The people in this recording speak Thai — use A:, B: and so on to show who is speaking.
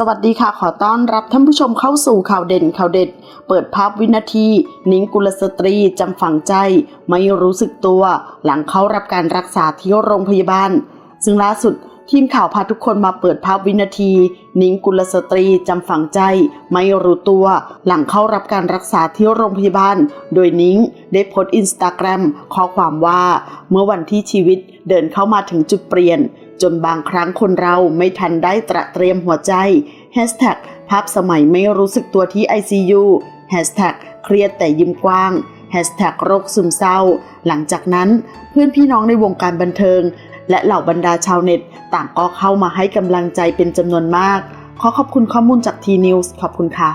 A: สวัสดีค่ะ ขอต้อนรับท่านผู้ชมเข้าสู่ข่าวเด่นข่าวเด็ด เปิดภาพวินาที นิ้งกุลสตรีจำฝังใจ ไม่รู้สึกตัว หลังเข้ารับการรักษาที่โรงพยาบาล ซึ่งล่าสุดทีมข่าวพาทุกคนมาเปิดภาพวินาที นิ้งกุลสตรีจำฝังใจ ไม่รู้ตัว หลังเข้ารับการรักษาที่โรงพยาบาล โดยนิ้งได้โพสต์อินสตาแกรมข้อความว่า เมื่อวันที่ชีวิตเดินเข้ามาถึงจุดเปลี่ยน จนบางครั้งคนเราไม่ทันได้ตระเตรียมหัวใจ Hashtag ภาพสมัยไม่รู้สึกตัวที่ ICU Hashtag เครียดแต่ยิ้มกว้าง Hashtag โรคซึมเศร้า หลังจากนั้นเพื่อนพี่น้องในวงการบันเทิง และเหล่าบรรดาชาวเน็ต ต่างก็เข้ามาให้กำลังใจเป็นจำนวนมาก ขอขอบคุณข้อมูลจากทีนิวส์ขอบคุณค่ะ